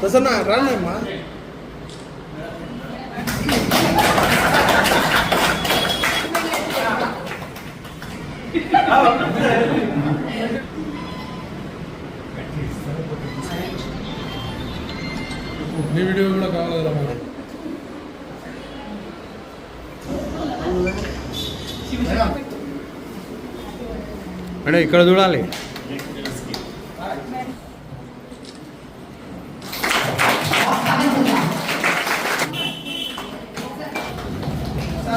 ప్రసన్న రాండి అమ్మా నీ వీడియో కూడా కావాలి మనకి అంటే ఇక్కడ చూడాలి.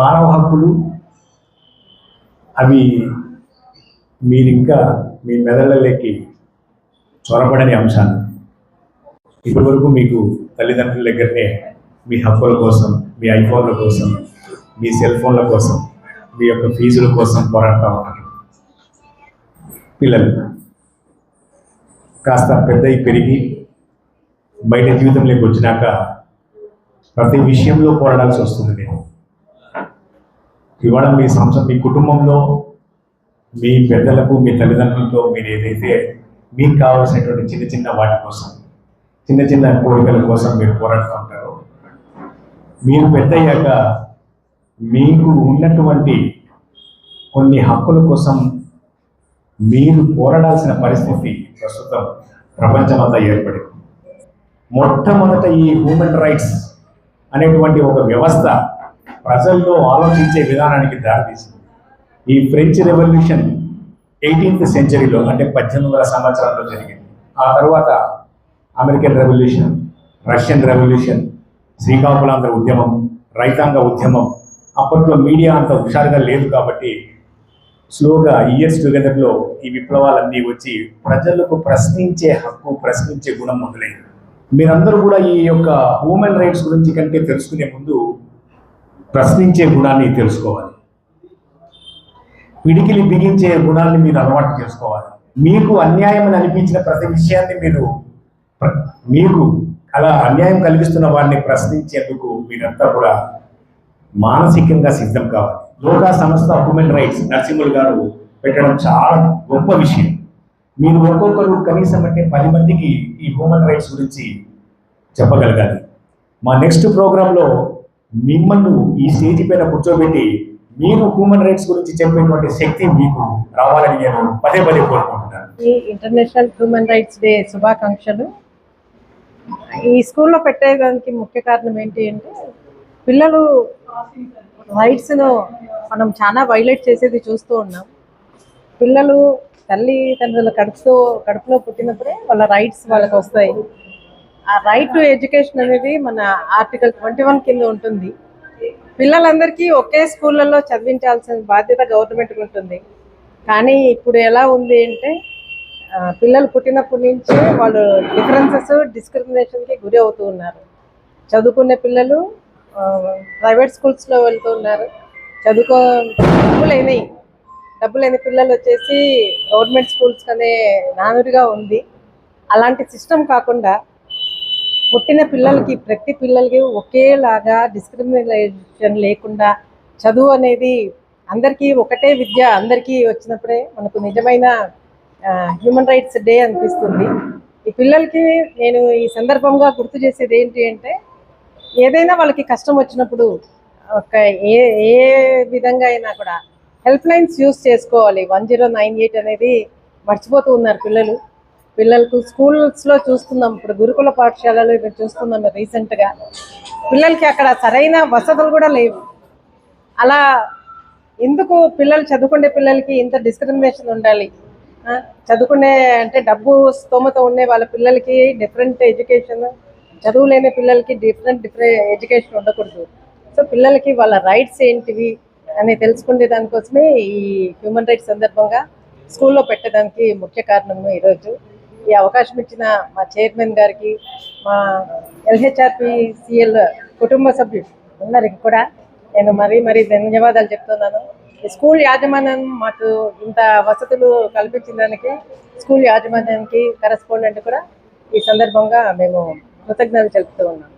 మానవ హక్కులు అవి మీరు ఇంకా మీ మెదళ్ళలోకి చొరబడని అంశాలు. ఇప్పటి వరకు మీకు తల్లిదండ్రుల దగ్గరనే మీ హక్కుల కోసం మీ ఐఫోన్ల కోసం మీ సెల్ ఫోన్ల కోసం మీ యొక్క ఫీజుల కోసం పోరాడుతూ ఉన్నారు. పిల్లలు కాస్త పెద్దవి పెరిగి బయట జీవితంలోకి వచ్చినాక ప్రతి విషయంలో పోరాడాల్సి వస్తుంది. నేను ఇవాళ మీ సంస్థ మీ కుటుంబంలో మీ పెద్దలకు మీ తల్లిదండ్రులతో మీరు ఏదైతే మీకు కావాల్సినటువంటి చిన్న చిన్న వాటి కోసం చిన్న చిన్న కోరికల కోసం మీరు పోరాడుతూ ఉంటారో మీరు పెద్దయ్యాక మీకు ఉన్నటువంటి కొన్ని హక్కుల కోసం మీరు పోరాడాల్సిన పరిస్థితి ప్రస్తుతం ప్రపంచమంతా ఏర్పడింది. మొట్టమొదట ఈ హ్యూమన్ రైట్స్ అనేటువంటి ఒక వ్యవస్థ ప్రజల్లో ఆలోచించే విధానానికి దారితీసింది. ఈ ఫ్రెంచ్ రెవల్యూషన్ ఎయిటీన్త్ సెంచరీలో అంటే పద్దెనిమిది వందల సంవత్సరాల్లో జరిగింది. ఆ తర్వాత అమెరికన్ రెవల్యూషన్ రష్యన్ రెవల్యూషన్ శ్రీకాకుళాంధ్ర ఉద్యమం రైతాంగ ఉద్యమం అప్పట్లో మీడియా అంత హుషారుగా లేదు కాబట్టి స్లోగా ఇయర్స్ టుగెదర్లో ఈ విప్లవాలన్నీ వచ్చి ప్రజలకు ప్రశ్నించే హక్కు ప్రశ్నించే గుణం మొదలైంది. మీరందరూ కూడా ఈ యొక్క హ్యూమన్ రైట్స్ గురించి కంటే తెలుసుకునే ముందు ప్రశ్నించే గుణాన్ని తెలుసుకోవాలి. పిడికిలి బిగించే గుణాన్ని మీరు అలవాటు చేసుకోవాలి. మీకు అన్యాయం అని అనిపించిన ప్రతి విషయాన్ని మీరు మీకు అలా అన్యాయం కలిగిస్తున్న వారిని ప్రశ్నించేందుకు మీరంతా కూడా మానసికంగా సిద్ధం కావాలి. లోకా సంస్థ హ్యూమన్ రైట్స్ నరసింహులు గారు పెట్టడం చాలా గొప్ప విషయం. మీరు ఒక్కొక్కరు కనీసం అంటే పది మందికి ఈ హ్యూమన్ రైట్స్ గురించి చెప్పగలగాలి. మా నెక్స్ట్ ప్రోగ్రాంలో మిమ్మల్ని ఈ స్టేజ్ పైన కూర్చోబెట్టి మీరు హ్యూమన్ రైట్స్ గురించి చెప్పేటువంటి శక్తి మీకు రావాలని నేను పదే పదే కోరుకుంటున్నాను. ఈ ఇంటర్నేషనల్ హ్యూమన్ రైట్స్ డే శుభాకాంక్షలు. ఈ స్కూల్లో పెట్టేదానికి ముఖ్య కారణం ఏంటి అంటే పిల్లలు రైట్స్ను మనం చాలా వైలేట్ చేసేది చూస్తూ ఉన్నాం. పిల్లలు తల్లిదండ్రుల కడుపుతో కడుపులో పుట్టినప్పుడే వాళ్ళ రైట్స్ వాళ్ళకి వస్తాయి. ఆ రైట్ టు ఎడ్యుకేషన్ అనేది మన ఆర్టికల్ ట్వంటీ వన్ కింద ఉంటుంది. పిల్లలందరికీ ఒకే స్కూళ్ళల్లో చదివించాల్సిన బాధ్యత గవర్నమెంట్కి ఉంటుంది. కానీ ఇప్పుడు ఎలా ఉంది అంటే పిల్లలు పుట్టినప్పటి నుంచి వాళ్ళు డిఫరెన్సెస్ డిస్క్రిమినేషన్కి గురి అవుతూ ఉన్నారు. చదువుకునే పిల్లలు ప్రైవేట్ స్కూల్స్లో వెళ్తూ ఉన్నారు. చదువుకో డబ్బు లేని డబ్బు లేని పిల్లలు వచ్చేసి గవర్నమెంట్ స్కూల్స్ అనే నానుడిగా ఉంది. అలాంటి సిస్టమ్ కాకుండా పుట్టిన పిల్లలకి ప్రతి పిల్లలకి ఒకేలాగా డిస్క్రిమినేషన్ లేకుండా చదువు అనేది అందరికీ ఒకటే విద్య అందరికీ వచ్చినప్పుడే మనకు నిజమైన హ్యూమన్ రైట్స్ డే అనిపిస్తుంది. ఈ పిల్లలకి నేను ఈ సందర్భంగా గుర్తు చేసేది ఏంటి అంటే ఏదైనా వాళ్ళకి కష్టం వచ్చినప్పుడు ఒక ఏ ఏ విధంగా అయినా కూడా హెల్ప్ లైన్స్ యూస్ చేసుకోవాలి. వన్ జీరో నైన్ ఎయిట్ అనేది మర్చిపోతూ ఉన్నారు పిల్లలు. పిల్లలకు స్కూల్స్లో చూస్తున్నాం. ఇప్పుడు గురుకుల పాఠశాలలో ఇప్పుడు చూస్తున్నాం రీసెంట్గా. పిల్లలకి అక్కడ సరైన వసతులు కూడా లేవు. అలా ఎందుకు పిల్లలు చదువుకునే పిల్లలకి ఇంత డిస్క్రిమినేషన్ ఉండాలి? ఆ, చదువుకునే అంటే డబ్బు స్తోమత ఉండే వాళ్ళ పిల్లలకి డిఫరెంట్ ఎడ్యుకేషన్ చదువు లేని పిల్లలకి డిఫరెంట్ డిఫరెంట్ ఎడ్యుకేషన్ ఉండకూడదు. సో పిల్లలకి వాళ్ళ రైట్స్ ఏంటివి అని తెలుసుకునే దానికోసమే ఈ హ్యూమన్ రైట్స్ సందర్భంగా స్కూల్లో పెట్టడానికి ముఖ్య కారణము ఈరోజు. ఈ అవకాశం ఇచ్చిన మా చైర్మన్ గారికి మా ఎల్హెచ్ఆర్పి సిఎల్ కుటుంబ సభ్యులు అందరికి కూడా నేను మరీ మరీ ధన్యవాదాలు చెప్తున్నాను. స్కూల్ యాజమాన్యం మాకు ఇంత వసతులు కల్పించిన దానికి స్కూల్ యాజమాన్యానికి కరెస్పాండెంట్ కూడా ఈ సందర్భంగా మేము కృతజ్ఞతలు తెలుపుతూ ఉన్నాం.